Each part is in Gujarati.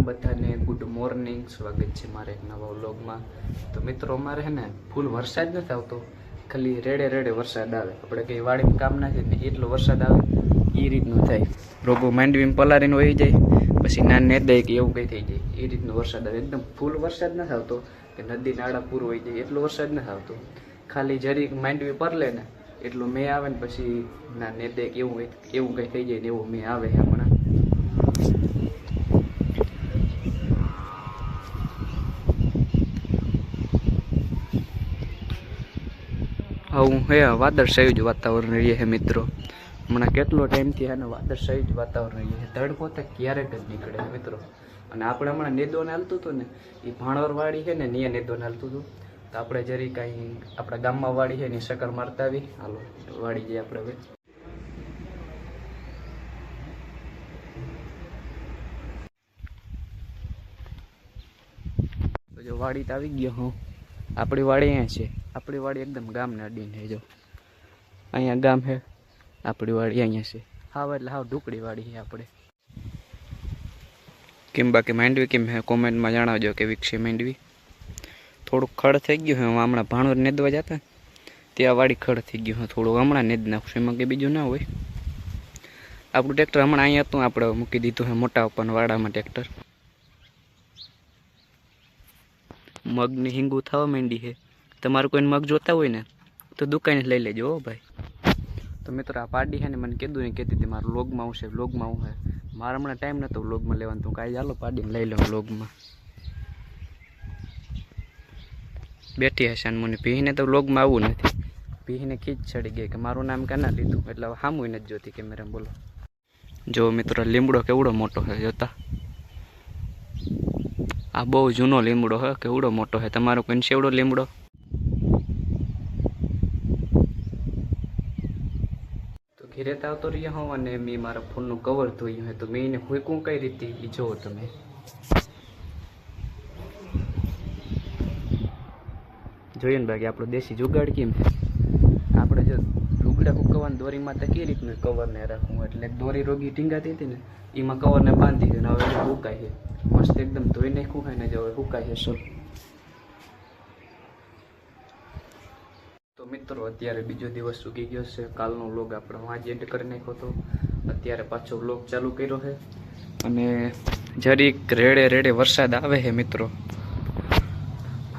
રામ બધાને ગુડ મોર્નિંગ સ્વાગત છે મારે એક નવા વ્લોગમાં. તો મિત્રો, અમારે હે ને ફૂલ વરસાદ નથી આવતો. ખાલી રેડે રેડે વરસાદ આવે. આપણે કંઈ વાડીમાં કામ ના છે ને એટલો વરસાદ આવે એ રીતનું થાય. રોગો માંડવીમાં પલારીને વહી જાય, પછી ના ને દે કે એવું કંઈ થઈ જાય. એ રીતનો વરસાદ આવે. એકદમ ફૂલ વરસાદ નથી આવતો, કે નદી નાળા પૂર વહી જાય, એટલો વરસાદ નથી આવતો. ખાલી જરીક માંડવી પરલે ને, એટલું મેં આવે ને પછી ના ને દે કે એવું એવું કંઈ થઈ જાય ને એવું મેં આવે હમણાં. આવું હે વાદળછાયું જ વાતાવરણ રહીએ છે મિત્રો. હમણાં કેટલો ટાઈમથી આને વાદળછાયું જ વાતાવરણ રહીએ છે તડકો તો ક્યારેક જ નીકળે છે મિત્રો. અને આપણે હમણાં નેદોને હાલતું હતું ને એ ભાણવર વાડી છે ને નિયા નેદોને હાલતું હતું. તો આપણે જરી કાંઈ આપણા ગામમાં વાળી છે ને સકર મારતા આવી. હાલો વાળી જઈએ આપણે હવે. વાડી તો આવી ગયો, હું. આપણી વાડી અહીંયા છે. આપણી વાડી એકદમ ગામને અડીને જો. અહીંયા ગામ છે આપણી વાડી અહીંયા છે. હાવ એટલે હાવ ઢુકડી વાડી છે આપણે. કેમ બાકી માંડવી કેમ હે? કોમેન્ટમાં જણાવજો કે વિકસી માંડવી. થોડુંક ખડ થઈ ગયું છે હમણાં ભાણવર નેદવા જતા. ત્યાં વાડી ખડ થઈ ગયું છે થોડુંક હમણાં નેદ નાખશું, એમાં કે બીજું ના હોય. આપણું ટ્રેક્ટર હમણાં અહીંયા હતું, આપણે મૂકી દીધું છે મોટા ઉપરના વાડામાં ટ્રેક્ટર. મગની હિંગુ થવા માંડી છે. તમારું કોઈને મગ જોતા હોય ને, તો દુકાને લઈ લેજો હો ભાઈ. તો મિત્રો આ પાડી છે ને મને કીધું ને કહેતી હતી મારું લોગમાં આવશે લોગમાં આવું છે. મારા હમણાં ટાઈમ નહોતો લોગમાં લેવાનું, તો કાંઈ ચાલો પાડીને લઈ લઉં લોગમાં બેઠી હશે અને મને. પીહીને તો લોગમાં આવવું નથી. પીને ખીચ ચડી ગઈ કે મારું નામ કેના લીધું? એટલે હવે સામું નથી જોતી કેમેરા બોલો. જો મિત્રો લીમડો કેવડો મોટો છે જોતા. આ બહુ જૂનો લીમડો હે, કેવડો મોટો હે? તમારો કોઈ સેવડો લીમડો? તો ઘેરે આવતો રહ્યો હું અને મેં મારા ફોનનું કવર ધોયું હે, તો મેં એને હુંકું કઈ રીતે? એ જોવો તમે. જોઈએ ને બાકી આપણો દેશી જુગાડ કેમ આપણે જો લુગડા કવર દોરીમાં તો કઈ રીતનું કવરને રાખવું એટલે દોરી રોગી ટીંગાતી હતી ને, એમાં કવરને બાંધી દીધું હવે એ હુકાય છે. મસ્ત એકદમ ધોઈ નાખ્યું હોય ને જો હવે હુકાય છે શું તો મિત્રો, અત્યારે બીજો દિવસ સૂકી ગયો છે. કાલનો વ્લોગ આપણે વાંચ એડ કરી નાખ્યો હતો. અત્યારે પાછો વ્લોગ ચાલુ કર્યો છે. અને જરીક રેડે રેડે વરસાદ આવે છે મિત્રો.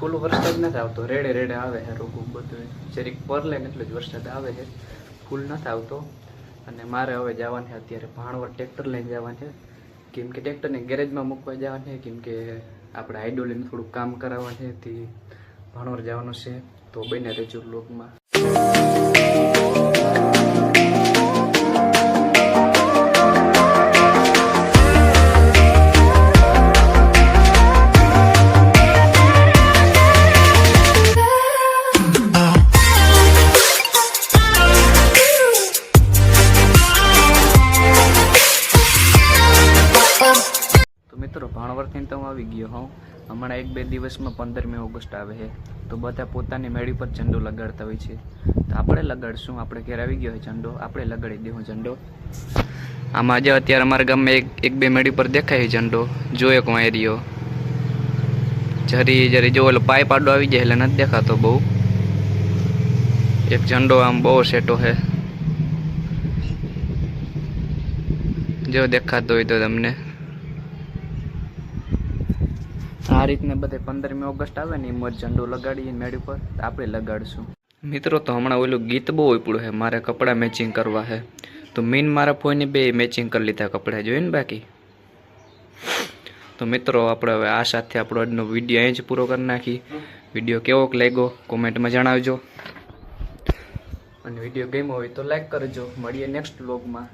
ફૂલ વરસાદ નથી આવતો, રેડે રેડે આવે છે રોગું બધું જરીક પરલે ને એટલો જ વરસાદ આવે છે, ફૂલ નથી આવતો. અને મારે હવે જવાનું છે અત્યારે ભાણવર ટ્રેક્ટર લઈને જવાનું છે. કેમ કે ટ્રેક્ટરને ગેરેજમાં મૂકવા જવાનું છે, કેમ કે આપણે આઈડોલીને થોડું કામ કરાવવાનું છે તે ભાણવર જવાનું છે. તો બને રહેજો લોકમાં મિત્રો, ભાણવરથી તો હું આવી ગયો હોઉં. હમણાં એક બે દિવસમાં પંદરમી ઓગસ્ટ આવે છે. તો બધા પોતાની મેળી પર ઝંડો લગાડતા હોય છે. તો આપણે લગાડશું. આપણે ઘેર આવી ગયો હોય ઝંડો. આપણે લગાડી દઈશું ઝંડો. આમાં આજે અત્યારે અમારા ગામમાં એક એક બે મેળી પર દેખાય ઝંડો. જોયો એક વાયરીઓ જરી જરી જો ઓલો પાઇપ આડો આવી જાય એટલે નથી દેખાતો બહુ. એક ઝંડો આમ બહુ સેટો છે. જો દેખાતો હોય તો તમને. આ રીતને બધે પંદરમી ઓગસ્ટ આવે ને એમ ઝંડો લગાડીએ મેળ ઉપર આપણે લગાડશું. મિત્રો, તો હમણાં ઓલું ગીત બહુ ઉપડ્યું છે મારે કપડાં મેચિંગ કરવા છે તો મીન મારા ફોઈને બે મેચિંગ કરી લીધા કપડાં જોઈને બાકી? તો મિત્રો, આપણે હવે આ સાથે આપણો આજનો વીડિયો અહીં જ પૂરો કરી નાખી. વીડિયો કેવો લાગ્યો, કોમેન્ટમાં જણાવજો. અને વીડિયો ગમ્યો હોય તો લાઈક કરજો. મળીએ નેક્સ્ટ વ્લોગમાં